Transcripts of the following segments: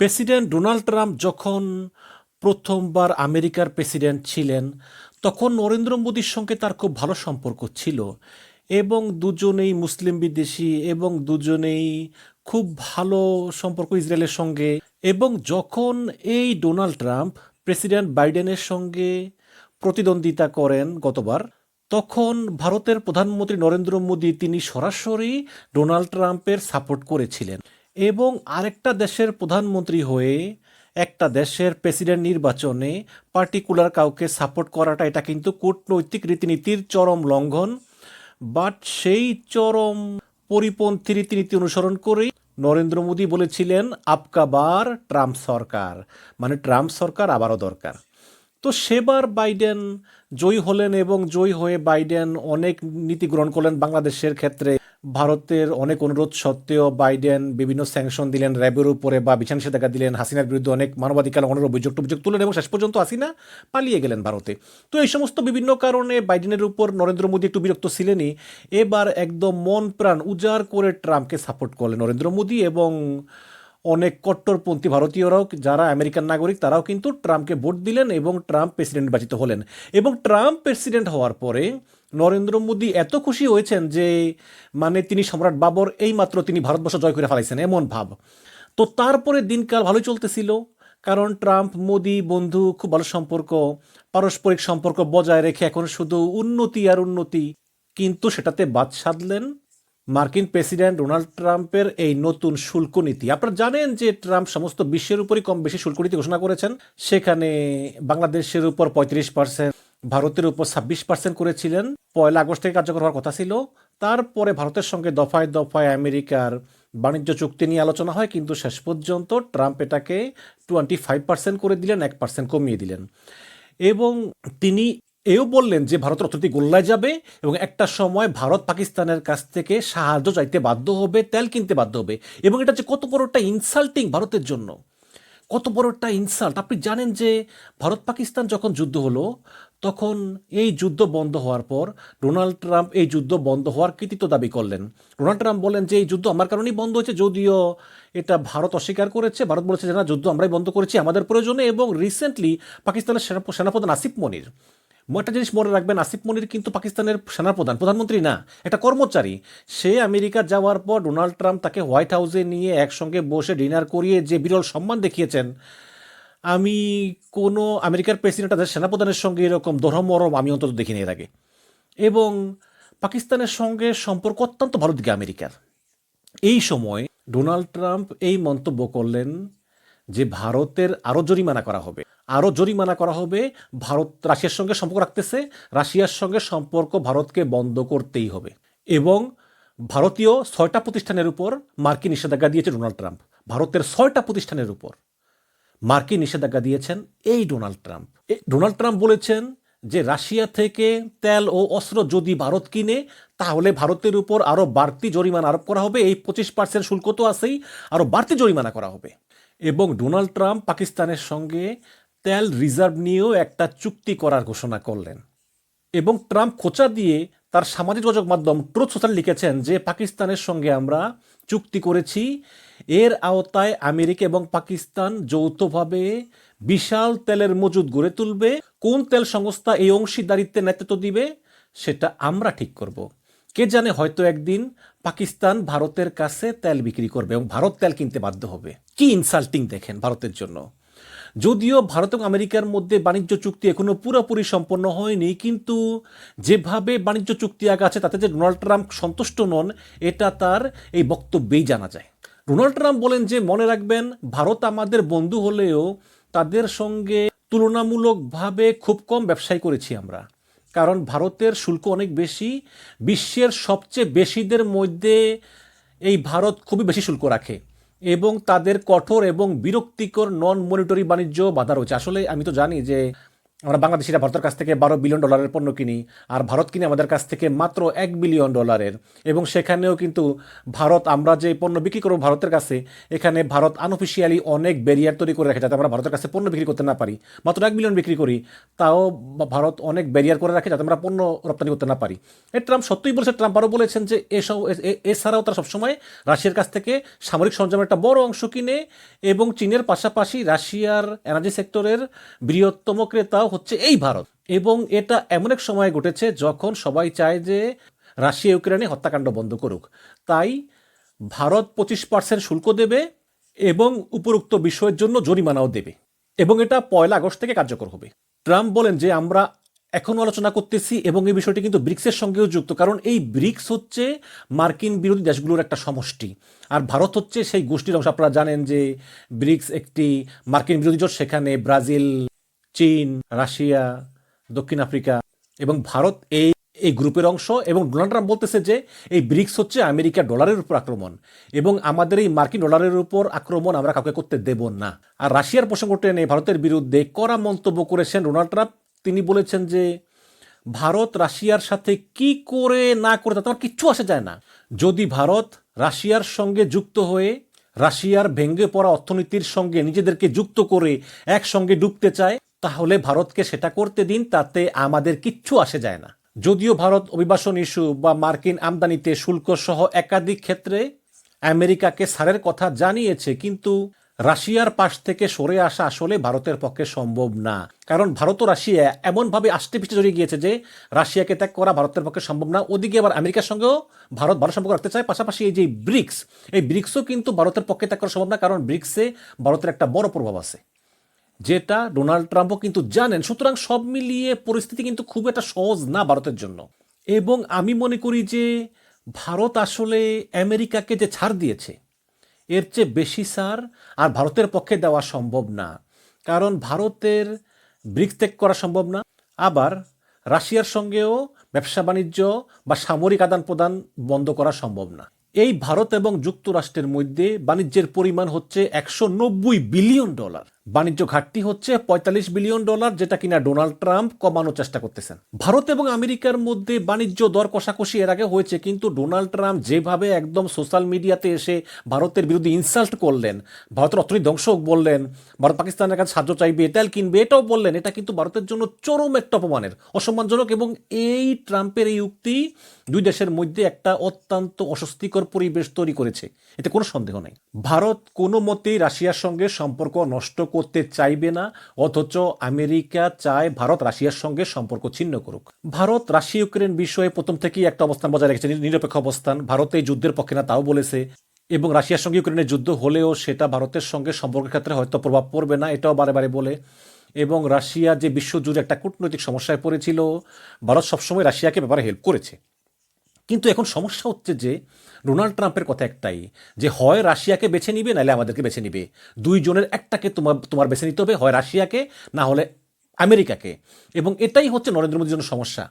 President Donald Trump যখন প্রথমবার আমেরিকার প্রেসিডেন্ট ছিলেন, তখন নরেন্দ্র মোদীর সঙ্গে তার খুব ভালো সম্পর্ক ছিল এবং দুজনেই মুসলিম বিদেশি এবং দুজনেই খুব ভালো সম্পর্ক ইসরায়েলের সঙ্গে। এবং যখন এই ডোনাল্ড ট্রাম্প প্রেসিডেন্ট বাইডেনের সঙ্গে প্রতিদ্বন্দ্বিতা করেন গতবার, তখন ভারতের প্রধানমন্ত্রী নরেন্দ্র মোদী তিনি সরাসরি ডোনাল্ড ট্রাম্পের সাপোর্ট করেছিলেন। এবং আরেকটা দেশের প্রধানমন্ত্রী হয়ে একটা দেশের প্রেসিডেন্ট নির্বাচনে পার্টিকুলার কাউকে সাপোর্ট করাটা, এটা কিন্তু কূটনৈতিক রীতিনীতির চরম লঙ্ঘন। বাট সেই চরম পরিপন্থী রীতিনীতি অনুসরণ করেই নরেন্দ্র মোদী বলেছিলেন আপকাবার ট্রাম্প সরকার। মানে ট্রাম্প সরকার আবারও দরকার। তো সেবার বাইডেন জয়ী হলেন এবং জয়ী হয়ে বাইডেন অনেক নীতি গ্রহণ করলেন বাংলাদেশের ক্ষেত্রে। ভারতের অনেক অনুরোধ সত্ত্বেও বাইডেন বিভিন্ন স্যাংশন দিলেন, র্যাবের উপরে বা বিছানা নিষেধাজ্ঞা দিলেন, হাসিনার বিরুদ্ধে অনেক মানবাধিকার লঙ্ঘনের অভিযোগ অভিযোগ তুলেন এবং শেষ পর্যন্ত হাসিনা পালিয়ে গেলেন ভারতে। তো এই সমস্ত বিভিন্ন কারণে বাইডেনের উপর নরেন্দ্র মোদী একটু বিরক্ত ছিলেনই। এবার একদম মন প্রাণ উজাড় করে ট্রাম্পকে সাপোর্ট করলেন নরেন্দ্র মোদী এবং অনেক কট্টরপন্থী ভারতীয়রাও, যারা আমেরিকান নাগরিক, তারাও কিন্তু ট্রাম্পকে ভোট দিলেন এবং ট্রাম্প প্রেসিডেন্ট নির্বাচিত হলেন। এবং ট্রাম্প প্রেসিডেন্ট হওয়ার পরে নরেন্দ্র মোদী এত খুশি হয়েছেন যে মানে তিনি সম্রাট বাবর এইমাত্র তিনি ভারতবর্ষ জয় করে ফেলাইছেন, এমন ভাব। তো তারপরে দিনকাল ভালোই চলতেছিল, কারণ ট্রাম্প, মোদি, বন্ধু, খুব ভালো সম্পর্ক, পারস্পরিক সম্পর্ক বজায় রেখে এখন শুধু উন্নতি আর উন্নতি। কিন্তু সেটাতে বাদ সাধলেন মার্কিন প্রেসিডেন্ট ডোনাল্ড ট্রাম্পের এই নতুন শুল্ক নীতি। আপনারা জানেন যে ট্রাম্প সমস্ত বিশ্বের উপরই কম বেশি শুল্ক নীতি ঘোষণা করেছেন, সেখানে বাংলাদেশের উপর পঁয়ত্রিশ পার্সেন্ট ভারতের উপর ছাব্বিশ পার্সেন্ট করেছিলেন। পয়লা আগস্ট থেকে কার্যকর হওয়ার কথা ছিল। তারপরে ভারতের সঙ্গে দফায় দফায় আমেরিকার বাণিজ্য চুক্তি নিয়ে আলোচনা হয়, কিন্তু শেষ পর্যন্ত ট্রাম্প এটাকে টোয়েন্টি ফাইভ পার্সেন্ট করে দিলেন, এক পার্সেন্ট কমিয়ে দিলেন। এবং তিনি এও বললেন যে ভারতের অর্থনীতি গোল্লায় যাবে এবং একটা সময় ভারত পাকিস্তানের কাছ থেকে সাহায্য চাইতে বাধ্য হবে, তেল কিনতে বাধ্য হবে। এবং এটা যে কত বড় একটা ইনসাল্টিং ভারতের জন্য। কত বড় একটা ইনসাল্ট আপনি জানেন যে ভারত পাকিস্তান যখন যুদ্ধ হলো তখন এই যুদ্ধ বন্ধ হওয়ার পর ডোনাল্ড ট্রাম্প এই যুদ্ধ বন্ধ হওয়ার কৃতিত্ব দাবি করলেন। ডোনাল্ড ট্রাম্প বলেন যে, এই যুদ্ধ আমার কারণেই বন্ধ হয়েছে, যদিও এটা ভারত অস্বীকার করেছে। ভারত বলেছে যে, না, যুদ্ধ আমরাই বন্ধ করেছি, আমাদের প্রয়োজনে। এবং রিসেন্টলি পাকিস্তানের সেনা সেনাপ্রধান আসিফ মনির। একটা জিনিস মনে রাখবেন, আসিফ মনির কিন্তু পাকিস্তানের সেনাপ্রধান, প্রধানমন্ত্রী না, একটা কর্মচারী। সে আমেরিকা যাওয়ার পর ডোনাল্ড ট্রাম্প তাকে হোয়াইট হাউসে নিয়ে একসঙ্গে বসে ডিনার করিয়ে যে বিরল সম্মান দেখিয়েছেন আমি কোনো আমেরিকার প্রেসিডেন্ট তাদের সেনাপ্রধানের সঙ্গে এরকম দরমরম আমি অন্তত দেখিনি এর আগে। এবং পাকিস্তানের সঙ্গে সম্পর্ক অত্যন্ত ভালো দিকে আমেরিকার। এই সময় ডোনাল্ড ট্রাম্প এই মন্তব্য করলেন যে ভারতের আরও জরিমানা করা হবে। আরও জরিমানা করা হবে, ভারত রাশিয়ার সঙ্গে সম্পর্ক রাখতেছে, রাশিয়ার সঙ্গে সম্পর্ক ভারতকে বন্ধ করতেই হবে। এবং ভারতীয় ছয়টা প্রতিষ্ঠানের উপর মার্কিন নিষেধাজ্ঞা দিয়েছে ডোনাল্ড ট্রাম্প। ভারতের ছয়টা প্রতিষ্ঠানের উপর। মার্কিন নিষেধাজ্ঞা দিয়েছেন এই ডোনাল্ড ট্রাম্প। ডোনাল্ড ট্রাম্প বলেছেন যে রাশিয়া থেকে তেল ও অস্ত্র যদি ভারত কিনে, তাহলে ভারতের উপর আরও বাড়তি জরিমানা আরোপ করা হবে। এই পঁচিশ পার্সেন্ট শুল্ক তো আছেই আরও বাড়তি জরিমানা করা হবে। এবং ডোনাল্ড ট্রাম্প পাকিস্তানের সঙ্গে তেল রিজার্ভ নিয়েও একটা চুক্তি করার ঘোষণা করলেন। এবং ট্রাম্প খোঁচা দিয়ে তার সামাজিক যোগাযোগ মাধ্যম ট্রুথ সোশ্যাল লিখেছেন যে পাকিস্তানের সঙ্গে আমরা চুক্তি করেছি। এর আওতায় আমেরিকা এবং পাকিস্তান যৌথভাবে বিশাল তেলের মজুদ গড়ে তুলবে। কোন তেল সংস্থা এই অংশীদারিত্বের নেতৃত্ব দিবে, সেটা আমরা ঠিক করব। কে জানে হয়তো একদিন পাকিস্তান ভারতের কাছে তেল বিক্রি করবে এবং ভারত তেল কিনতে বাধ্য হবে। কি ইনসাল্টিং দেখেন ভারতের জন্য। যদিও ভারত এবং আমেরিকার মধ্যে বাণিজ্য চুক্তি এখনও পুরোপুরি সম্পন্ন হয়নি, কিন্তু যেভাবে বাণিজ্য চুক্তি আগাচ্ছে তাতে যে ডোনাল্ড ট্রাম্প সন্তুষ্ট নন, এটা তার এই বক্তব্যেই জানা যায়। ডোনাল্ড ট্রাম্প বলেন যে, মনে রাখবেন, ভারত আমাদের বন্ধু হলেও তাদের সঙ্গে তুলনামূলকভাবে খুব কম ব্যবসায় করেছি আমরা। কারণ ভারতের শুল্ক অনেক বেশি, বিশ্বের সবচেয়ে বেশিদের মধ্যে এই ভারত খুবই বেশি শুল্ক রাখে। এবং তাদের কঠোর এবং বিরক্তিকর নন মনিটরি বাণিজ্য বাধা রয়েছে। আসলে আমি তো জানি যে আমরা বাংলাদেশিরা ভারতের কাছ থেকে বারো বিলিয়ন ডলারের পণ্য কিনি, আর ভারত কিনে আমাদের কাছ থেকে মাত্র এক বিলিয়ন ডলারের এবং সেখানেও কিন্তু ভারত, আমরা যে পণ্য বিক্রি করব ভারতের কাছে, এখানে ভারত আনঅফিসিয়ালি অনেক ব্যারিয়ার তৈরি করে রাখে যাতে আমরা ভারতের কাছে পণ্য বিক্রি করতে না পারি। মাত্র এক বিলিয়ন বিক্রি করি, তাও ভারত অনেক ব্যারিয়ার করে রাখে, যাতে আমরা পণ্য রপ্তানি করতে না পারি। এ ট্রাম্প সত্যিই বলেছে ট্রাম্প আরও বলেছেন যে, এসব এছাড়াও তারা সবসময় রাশিয়ার কাছ থেকে সামরিক সরঞ্জামের একটা বড় অংশ কিনে, এবং চীনের পাশাপাশি রাশিয়ার এনার্জি সেক্টরের বৃহত্তম ক্রেতাও হচ্ছে এই ভারত। এবং এটা এমন এক সময় ঘটেছে যখন সবাই চায় যে রাশিয়া, ইউক্রেনে হত্যাকাণ্ড বন্ধ করুক। তাই ভারত পঁচিশ পার্সেন্ট শুল্ক দেবে এবং উপরোক্ত বিষয়ের জন্য জরিমানাও দেবে। এবং এটা পয়লা আগস্ট থেকে কার্যকর হবে। ট্রাম্প বলেন যে, আমরা এখনও আলোচনা করতেছি এবং এই বিষয়টি কিন্তু ব্রিক্সের সঙ্গেও যুক্ত। কারণ এই ব্রিক্স হচ্ছে মার্কিন বিরোধী দেশগুলোর একটা সমষ্টি। আর ভারত হচ্ছে সেই গোষ্ঠীর অংশ। আপনারা জানেন যে ব্রিক্স একটি মার্কিন বিরোধী জোট, সেখানে ব্রাজিল চীন, রাশিয়া, দক্ষিণ আফ্রিকা এবং ভারত এই এই গ্রুপের অংশ এবং ডোনাল্ড ট্রাম্প বলতেছে যে এই ব্রিক্স হচ্ছে আমেরিকা ডলারের উপর আক্রমণ এবং আমাদের এই মার্কিন ডলারের উপর আক্রমণ আমরা কাউকে করতে দেব না। আর রাশিয়ার প্রসঙ্গ টেনে ভারতের বিরুদ্ধে কড়া মন্তব্য করেছেন ডোনাল্ড ট্রাম্প। তিনি বলেছেন যে ভারত রাশিয়ার সাথে কি করে না করে তাতে আমার কিচ্ছু আসে যায় না। যদি ভারত রাশিয়ার সঙ্গে যুক্ত হয়ে রাশিয়ার ভেঙ্গে পড়া অর্থনীতির সঙ্গে নিজেদেরকে যুক্ত করে একসঙ্গে ডুবতে চায় তাহলে ভারতকে সেটা করতে দিন, তাতে আমাদের কিচ্ছু আসে যায় না। যদিও ভারত অভিবাসন ইস্যু বা মার্কিন আমদানিতে শুল্ক সহ একাধিক ক্ষেত্রে আমেরিকাকে ছাড়ের কথা জানিয়েছে, কিন্তু রাশিয়ার পাশ থেকে সরে আসা আসলে ভারতের পক্ষে সম্ভব না। কারণ ভারত ও রাশিয়া এমনভাবে আষ্টে পিষ্টে জড়িয়ে গিয়েছে যে রাশিয়াকে ত্যাগ করা ভারতের পক্ষে সম্ভব না। ওদিকে আবার আমেরিকার সঙ্গেও ভারত ভালো সম্পর্ক রাখতে চায়। পাশাপাশি এই যে ব্রিক্স, এই ব্রিক্সও কিন্তু ভারতের পক্ষে ত্যাগ করা সম্ভব না, কারণ ব্রিক্সে ভারতের একটা বড় প্রভাব আছে। যেটা ডোনাল্ড ট্রাম্পও কিন্তু জানেন, সুতরাং সব মিলিয়ে পরিস্থিতি কিন্তু খুব একটা সহজ না ভারতের জন্য। এবং আমি মনে করি যে ভারত আসলে আমেরিকাকে যে ছাড় দিয়েছে, এর চেয়ে বেশি সার আর ভারতের পক্ষে দেওয়া সম্ভব না। কারণ ভারতের ব্রিক্স ত্যাগ করা সম্ভব না, আবার রাশিয়ার সঙ্গেও ব্যবসা বাণিজ্য বা সামরিক আদান প্রদান বন্ধ করা সম্ভব না। এই ভারত এবং যুক্তরাষ্ট্রের মধ্যে বাণিজ্যের পরিমাণ হচ্ছে একশো নব্বই বিলিয়ন ডলার। বাণিজ্য ঘাটতি হচ্ছে পঁয়তাল্লিশ বিলিয়ন ডলার, যেটা কিনা ডোনাল্ড ট্রাম্প কমানোর চেষ্টা করতেছেন। ভারত এবং আমেরিকার মধ্যে বাণিজ্য দর কষাকষি এর আগে হয়েছে, কিন্তু ডোনাল্ড ট্রাম্প যেভাবে একদম সোশ্যাল মিডিয়াতে এসে ভারতের বিরুদ্ধে ইনসাল্ট করলেন, ভারতের অর্থনীতি ধ্বংস বললেন, ভারত পাকিস্তানের কাছে সাহায্য চাইবে, তেল কিনবে, এটাও বললেন, এটা কিন্তু ভারতের জন্য চরম একটা অপমানের, অসম্মানজনক এবং এই ট্রাম্পের এই উক্তি দুই দেশের মধ্যে একটা অত্যন্ত অস্বস্তিকর পরিবেশ তৈরি করেছে, এতে কোনো সন্দেহ নেই। ভারত কোনো মতেই রাশিয়ার সঙ্গে সম্পর্ক নষ্ট করতে চাইবে না, অথচ আমেরিকা চায় ভারত রাশিয়ার সঙ্গে সম্পর্ক ছিন্ন করুক। ভারত রাশিয়া ইউক্রেন বিষয়ে প্রথম থেকেই একটা অবস্থান বজায় রেখেছে নিরপেক্ষ অবস্থান। ভারত যুদ্ধের পক্ষে না, তাও বলেছে। এবং রাশিয়ার সঙ্গে ইউক্রেনের যুদ্ধ হলেও সেটা ভারতের সঙ্গে সম্পর্কের ক্ষেত্রে হয়তো প্রভাব পড়বে না, এটাও বারে বারে বলে। এবং রাশিয়া যে বিশ্বজুড়ে একটা কূটনৈতিক সমস্যায় পড়েছিল, ভারত সবসময় রাশিয়াকে ব্যাপারে হেল্প করেছে। কিন্তু এখন সমস্যা হচ্ছে যে ডোনাল্ড ট্রাম্পের কথা একটাই, যে হয় রাশিয়াকে বেছে নিবে, নাহলে আমাদেরকে বেছে নিবে। দুইজনের একটাকে তোমার তোমার বেছে নিতে হবে, হয় রাশিয়াকে, না হলে আমেরিকাকে। এবং এটাই হচ্ছে নরেন্দ্র মোদীর জন্য সমস্যা।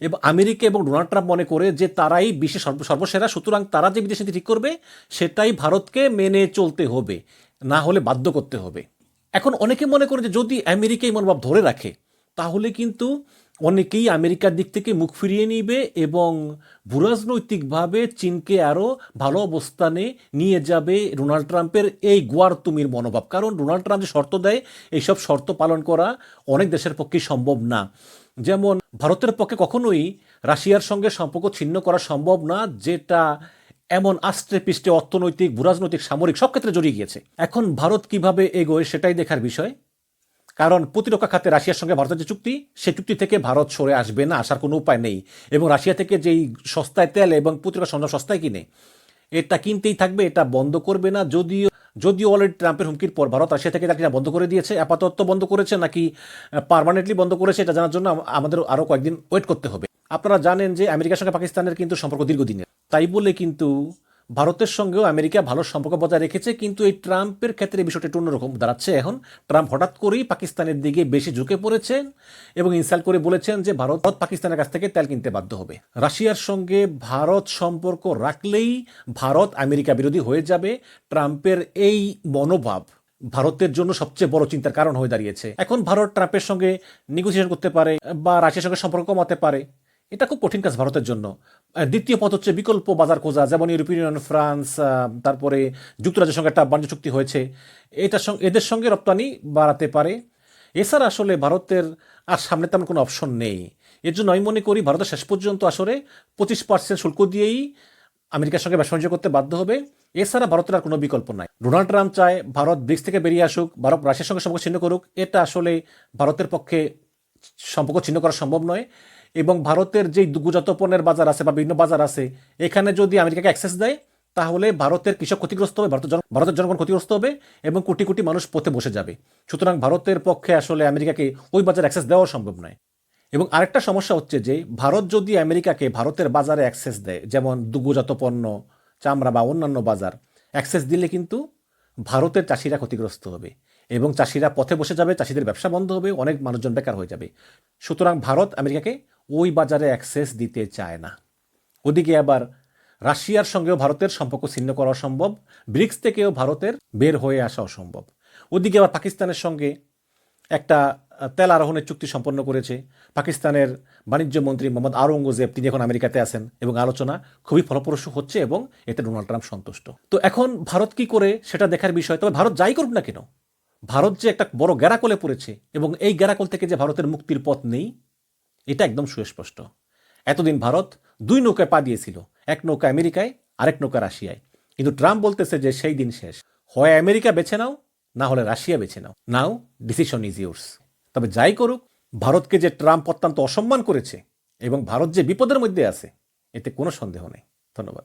এবং আমেরিকা এবং ডোনাল্ড ট্রাম্প মনে করে যে তারাই বিশ্বের সর্ব, সর্বসেরা, সুতরাং তারা যে বিদেশ নীতি ঠিক করবে, সেটাই ভারতকে মেনে চলতে হবে, না হলে বাধ্য করতে হবে। এখন অনেকে মনে করে যে যদি আমেরিকা এই মনোভাব ধরে রাখে, তাহলে কিন্তু অনেকেই আমেরিকার দিক থেকে মুখ ফিরিয়ে নিবে এবং ভূরাজনৈতিকভাবে চীনকে আরও ভালো অবস্থানে নিয়ে যাবে ডোনাল্ড ট্রাম্পের এই গোয়ার তুমির মনোভাব। কারণ ডোনাল্ড ট্রাম্প যে শর্ত দেয়, এইসব শর্ত পালন করা অনেক দেশের পক্ষে সম্ভব না। যেমন ভারতের পক্ষে কখনোই রাশিয়ার সঙ্গে সম্পর্ক ছিন্ন করা সম্ভব না, যেটা এমন আস্ত্রে পিষ্টে অর্থনৈতিক, ভূরাজনৈতিক, সামরিক সব ক্ষেত্রে জড়িয়ে গিয়েছে। এখন ভারত কীভাবে এগোয় সেটাই দেখার বিষয়। কারণ প্রতিরক্ষা খাতে রাশিয়ার সঙ্গে ভারতের যে চুক্তি সেই চুক্তি থেকে ভারত সরে আসবে না, আসার কোনো উপায় নেই। এবং রাশিয়া থেকে যেই সস্তায় তেল এবং প্রতিরক্ষা সরঞ্জাম সস্তায় কিনে, এটা কিনতেই থাকবে, এটা বন্ধ করবে না। যদিও যদিও অলরেডি ট্রাম্পের হুমকির পর ভারত রাশিয়া থেকে চাকরিটা বন্ধ করে দিয়েছে, আপাতত বন্ধ করেছে নাকি পারমানেন্টলি বন্ধ করেছে, এটা জানার জন্য আম- আমাদের আরও কয়েকদিন ওয়েট করতে হবে। আপনারা জানেন যে আমেরিকার সঙ্গে পাকিস্তানের কিন্তু সম্পর্ক দীর্ঘদিনের। তাই বলে কিন্তু ভারতের সঙ্গেও আমেরিকা ভালো সম্পর্ক বজায় রেখেছে, কিন্তু এই ট্রাম্পের ক্ষেত্রে বিষয়টা একটু অন্যরকম দাঁড়াচ্ছে। এখন ট্রাম্প হঠাৎ করেই পাকিস্তানের দিকে বেশি ঝুঁকে পড়েছেন এবং ইনসাল্ট করে বলেছেন যে ভারত পাকিস্তানের কাছ থেকে তেল কিনতে বাধ্য হবে। রাশিয়ার সঙ্গে ভারত সম্পর্ক রাখলেই ভারত আমেরিকা বিরোধী হয়ে যাবে। ট্রাম্পের এই মনোভাব ভারতের জন্য সবচেয়ে বড় চিন্তার কারণ হয়ে দাঁড়িয়েছে। এখন ভারত ট্রাম্পের সঙ্গে নেগোসিয়েশন করতে পারে বা রাশিয়ার সঙ্গে সম্পর্ক কমাতে পারে। এটা খুব কঠিন কাজ ভারতের জন্য। দ্বিতীয় পথ হচ্ছে বিকল্প বাজার খোঁজা, যেমন ইউরোপিয়ান ইউনিয়ন, ফ্রান্স তারপরে যুক্তরাজ্যের সঙ্গে একটা বাণিজ্য চুক্তি হয়েছে। এটার সঙ্গে, এদের সঙ্গে রপ্তানি বাড়াতে পারে। এছাড়া আসলে ভারতের আর সামনে তেমন কোনো অপশন নেই। এর জন্য আমি মনে করি ভারতের শেষ পর্যন্ত আসলে পঁচিশ পার্সেন্ট শুল্ক দিয়েই আমেরিকার সঙ্গে ব্যবসা বাণিজ্য করতে বাধ্য হবে। এছাড়া ভারতের আর কোনো বিকল্প নাই। ডোনাল্ড ট্রাম্প চায় ভারত ব্রিক্স থেকে বেরিয়ে আসুক, ভারত রাশিয়ার সঙ্গে সম্পর্ক ছিন্ন করুক। এটা আসলে ভারতের পক্ষে সম্পর্ক ছিন্ন করা সম্ভব নয়। এবং ভারতের যেই দুগুজাত পণ্যের বাজার আছে বা বিভিন্ন বাজার আছে, এখানে যদি আমেরিকাকে অ্যাক্সেস দেয়, তাহলে ভারতের কৃষক ক্ষতিগ্রস্ত হবে, ভারতের জন ভারতের জনগণ ক্ষতিগ্রস্ত হবে এবং কোটি কোটি মানুষ পথে বসে যাবে। সুতরাং ভারতের পক্ষে আসলে আমেরিকাকে ওই বাজারে অ্যাক্সেস দেওয়া সম্ভব নয়। এবং আরেকটা সমস্যা হচ্ছে যে, ভারত যদি আমেরিকাকে ভারতের বাজারে অ্যাক্সেস দেয়, যেমন দুগ্ধজাত পণ্য চামড়া বা অন্যান্য বাজার অ্যাক্সেস দিলে কিন্তু ভারতের চাষিরা ক্ষতিগ্রস্ত হবে। এবং চাষিরা পথে বসে যাবে, চাষিদের ব্যবসা বন্ধ হবে, অনেক মানুষজন বেকার হয়ে যাবে। সুতরাং ভারত আমেরিকাকে ওই বাজারে অ্যাক্সেস দিতে চায় না। ওদিকে আবার রাশিয়ার সঙ্গেও ভারতের সম্পর্ক ছিন্ন করা অসম্ভব, ব্রিক্স থেকেও ভারতের বের হয়ে আসা অসম্ভব। ওদিকে আবার পাকিস্তানের সঙ্গে একটা তেল আরোহণের চুক্তি সম্পন্ন করেছে। পাকিস্তানের বাণিজ্য মন্ত্রী মোহাম্মদ আওরঙ্গজেব, তিনি এখন আমেরিকাতে আছেন এবং আলোচনা খুবই ফলপ্রসূ হচ্ছে এবং এতে ডোনাল্ড ট্রাম্প সন্তুষ্ট। তো এখন ভারত কি করে সেটা দেখার বিষয়, তবে ভারত যাই করুক না কেন ভারত যে একটা বড় গ্যারাকলে পড়েছে এবং এই গ্যারাকল থেকে যে ভারতের মুক্তির পথ নেই, এটা একদম সুস্পষ্ট। এতদিন ভারত দুই নৌকায় পা দিয়েছিল, এক নৌকা আমেরিকায়, আরেক নৌকা রাশিয়ায়। কিন্তু ট্রাম্প বলতেছে যে সেই দিন শেষ। হয় আমেরিকা বেছে নাও, না হলে রাশিয়া বেছে নাও। নাও ডিসিশন ইজ ইউর্স তবে যাই করুক, ভারতকে যে ট্রাম্প অত্যন্ত অসম্মান করেছে এবং ভারত যে বিপদের মধ্যে আছে, এতে কোনো সন্দেহ নেই। ধন্যবাদ।